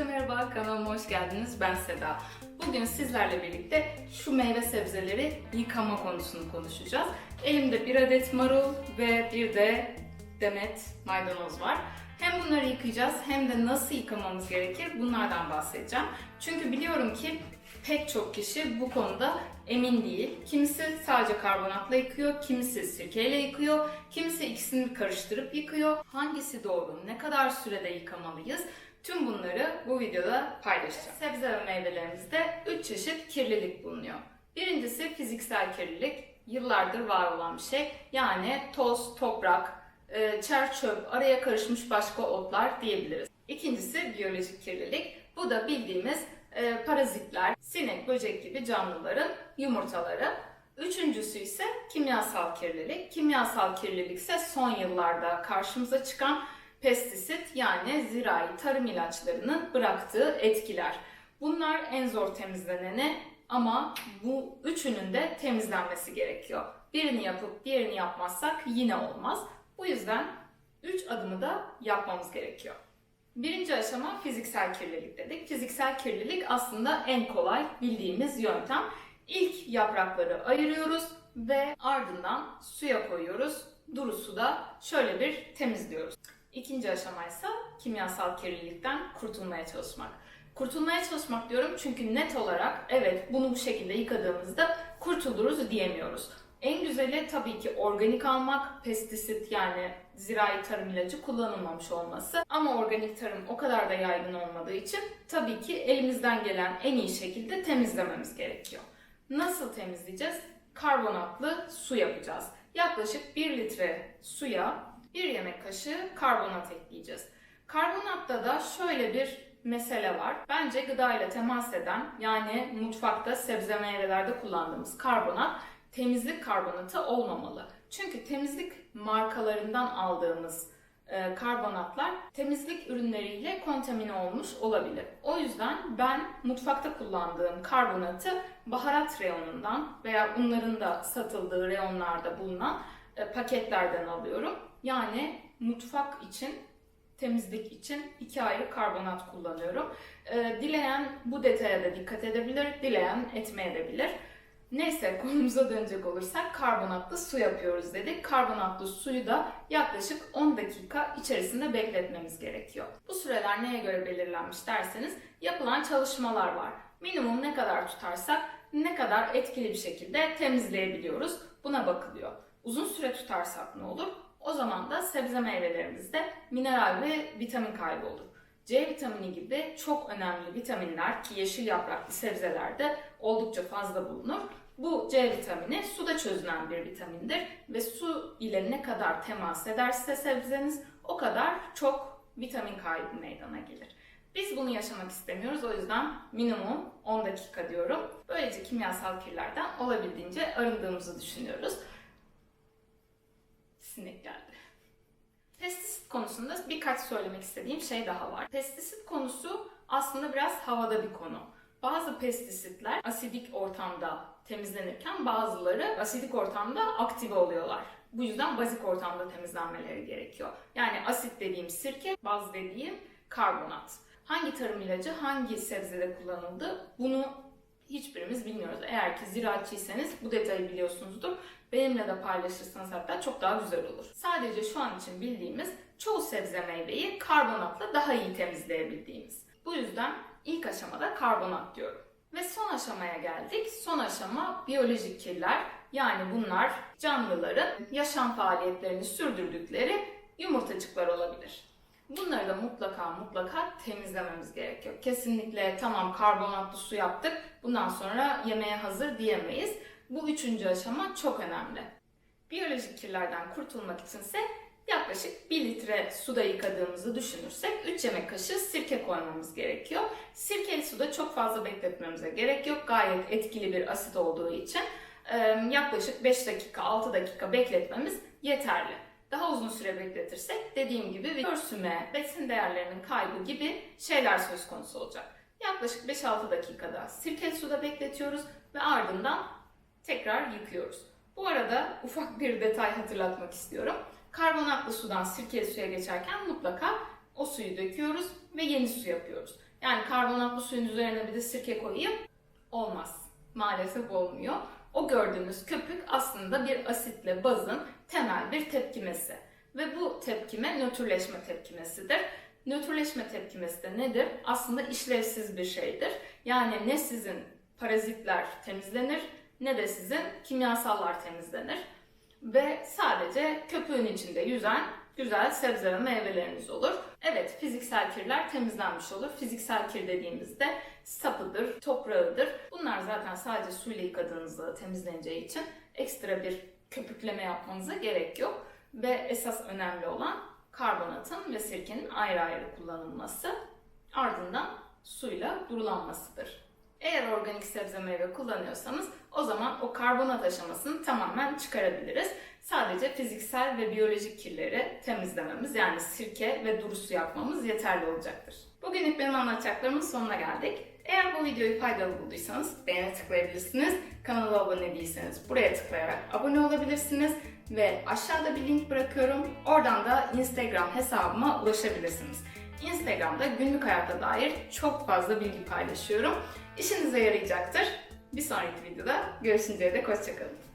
Herkese merhaba, kanalıma hoş geldiniz. Ben Seda. Bugün sizlerle birlikte şu meyve sebzeleri yıkama konusunu konuşacağız. Elimde bir adet marul ve bir de demet maydanoz var. Hem bunları yıkayacağız hem de nasıl yıkamamız gerekir bunlardan bahsedeceğim. Çünkü biliyorum ki pek çok kişi bu konuda emin değil. Kimisi sadece karbonatla yıkıyor, kimisi sirkeyle yıkıyor, kimisi ikisini karıştırıp yıkıyor. Hangisi doğru, ne kadar sürede yıkamalıyız? Tüm bunları bu videoda paylaşacağım. Sebze ve meyvelerimizde 3 çeşit kirlilik bulunuyor. Birincisi fiziksel kirlilik. Yıllardır var olan bir şey. Yani toz, toprak, e, çer çöp, araya karışmış başka otlar diyebiliriz. İkincisi biyolojik kirlilik. Bu da bildiğimiz e, parazitler, sinek, böcek gibi canlıların yumurtaları. Üçüncüsü ise kimyasal kirlilik. Kimyasal kirlilik ise son yıllarda karşımıza çıkan pestisit yani zirai tarım ilaçlarının bıraktığı etkiler. Bunlar en zor temizleneni ama bu üçünün de temizlenmesi gerekiyor. Birini yapıp diğerini yapmazsak yine olmaz. Bu yüzden üç adımı da yapmamız gerekiyor. Birinci aşama fiziksel kirlilik dedik. Fiziksel kirlilik aslında en kolay bildiğimiz yöntem. İlk yaprakları ayırıyoruz ve ardından suya koyuyoruz. Duru suda şöyle bir temizliyoruz. İkinci aşama ise kimyasal kirlilikten kurtulmaya çalışmak. Kurtulmaya çalışmak diyorum çünkü net olarak evet bunu bu şekilde yıkadığımızda kurtuluruz diyemiyoruz. En güzeli tabii ki organik almak, pestisit yani zirai tarım ilacı kullanılmamış olması. Ama organik tarım o kadar da yaygın olmadığı için tabii ki elimizden gelen en iyi şekilde temizlememiz gerekiyor. Nasıl temizleyeceğiz? Karbonatlı su yapacağız. Yaklaşık 1 litre suya 1 yemek kaşığı karbonat ekleyeceğiz. Karbonatta da şöyle bir mesele var. Bence gıda ile temas eden yani mutfakta sebze meyvelerde kullandığımız karbonat temizlik karbonatı olmamalı. Çünkü temizlik markalarından aldığımız e, karbonatlar temizlik ürünleriyle kontamine olmuş olabilir. O yüzden ben mutfakta kullandığım karbonatı baharat reyonundan veya bunların da satıldığı reyonlarda bulunan paketlerden alıyorum. Yani mutfak için temizlik için iki ayrı karbonat kullanıyorum. E, dileyen bu detaya da dikkat edebilir, dileyen etmeyebilir. Neyse konumuza dönecek olursak karbonatlı su yapıyoruz dedik. Karbonatlı suyu da yaklaşık 10 dakika içerisinde bekletmemiz gerekiyor. Bu süreler neye göre belirlenmiş derseniz yapılan çalışmalar var. Minimum ne kadar tutarsak ne kadar etkili bir şekilde temizleyebiliyoruz. Buna bakılıyor. Uzun süre tutarsak ne olur? O zaman da sebze meyvelerimizde mineral ve vitamin kaybı olur. C vitamini gibi çok önemli vitaminler ki yeşil yapraklı sebzelerde oldukça fazla bulunur. Bu C vitamini suda çözünen bir vitamindir ve su ile ne kadar temas ederse sebzeniz o kadar çok vitamin kaybı meydana gelir. Biz bunu yaşamak istemiyoruz o yüzden minimum 10 dakika diyorum. Böylece kimyasal kirlerden olabildiğince arındığımızı düşünüyoruz. Sinek geldi. Pestisit konusunda birkaç söylemek istediğim şey daha var. Pestisit konusu aslında biraz havada bir konu. Bazı pestisitler asidik ortamda temizlenirken bazıları asidik ortamda aktive oluyorlar. Bu yüzden bazik ortamda temizlenmeleri gerekiyor. Yani asit dediğim sirke, baz dediğim karbonat. Hangi tarım ilacı hangi sebzede kullanıldı bunu hiçbirimiz bilmiyoruz. Eğer ki ziraatçıysanız bu detayı biliyorsunuzdur. Benimle de paylaşırsanız hatta çok daha güzel olur. Sadece şu an için bildiğimiz çoğu sebze meyveyi karbonatla daha iyi temizleyebildiğimiz. Bu yüzden ilk aşamada karbonat diyorum. Ve son aşamaya geldik. Son aşama biyolojik kirler. Yani bunlar canlıların yaşam faaliyetlerini sürdürdükleri yumurtacıklar olabilir. Bunları da mutlaka mutlaka temizlememiz gerekiyor. Kesinlikle tamam karbonatlı su yaptık. Bundan sonra yemeğe hazır diyemeyiz. Bu üçüncü aşama çok önemli. Biyolojik kirlerden kurtulmak içinse yaklaşık 1 litre suda yıkadığımızı düşünürsek 3 yemek kaşığı sirke koymamız gerekiyor. Sirkeli suda çok fazla bekletmemize gerek yok. Gayet etkili bir asit olduğu için yaklaşık 5 dakika 6 dakika bekletmemiz yeterli. Daha uzun süre bekletirsek dediğim gibi görsüme, besin değerlerinin kaybı gibi şeyler söz konusu olacak. Yaklaşık 5-6 dakikada sirkeli suda bekletiyoruz ve ardından tekrar yıkıyoruz. Bu arada ufak bir detay hatırlatmak istiyorum. Karbonatlı sudan sirkeli suya geçerken mutlaka o suyu döküyoruz ve yeni su yapıyoruz. Yani karbonatlı suyun üzerine bir de sirke koyayım olmaz. Maalesef olmuyor. O gördüğünüz köpük aslında bir asitle bazın temel bir tepkimesi. Ve bu tepkime nötrleşme tepkimesidir. Nötrleşme tepkimesi de nedir? Aslında işlevsiz bir şeydir. Yani ne sizin parazitler temizlenir ne de sizin kimyasallar temizlenir. Ve sadece köpüğün içinde yüzen güzel sebze ve meyveleriniz olur. Evet fiziksel kirler temizlenmiş olur. Fiziksel kir dediğimizde sapıdır, toprağıdır. Bunlar zaten sadece suyla yıkadığınızda temizleneceği için ekstra bir köpükleme yapmanıza gerek yok. Ve esas önemli olan karbonatın ve sirkenin ayrı ayrı kullanılması. Ardından suyla durulanmasıdır. Eğer organik sebze meyve kullanıyorsanız o zaman o karbonat aşamasını tamamen çıkarabiliriz. Sadece fiziksel ve biyolojik kirleri temizlememiz yani sirke ve duru su yapmamız yeterli olacaktır. Bugünlük benim anlatacaklarımın sonuna geldik. Eğer bu videoyu faydalı bulduysanız beğene tıklayabilirsiniz. Kanala abone değilseniz buraya tıklayarak abone olabilirsiniz. Ve aşağıda bir link bırakıyorum. Oradan da Instagram hesabıma ulaşabilirsiniz. Instagram'da günlük hayata dair çok fazla bilgi paylaşıyorum. İşinize yarayacaktır. Bir sonraki videoda görüşünceye dek hoşçakalın.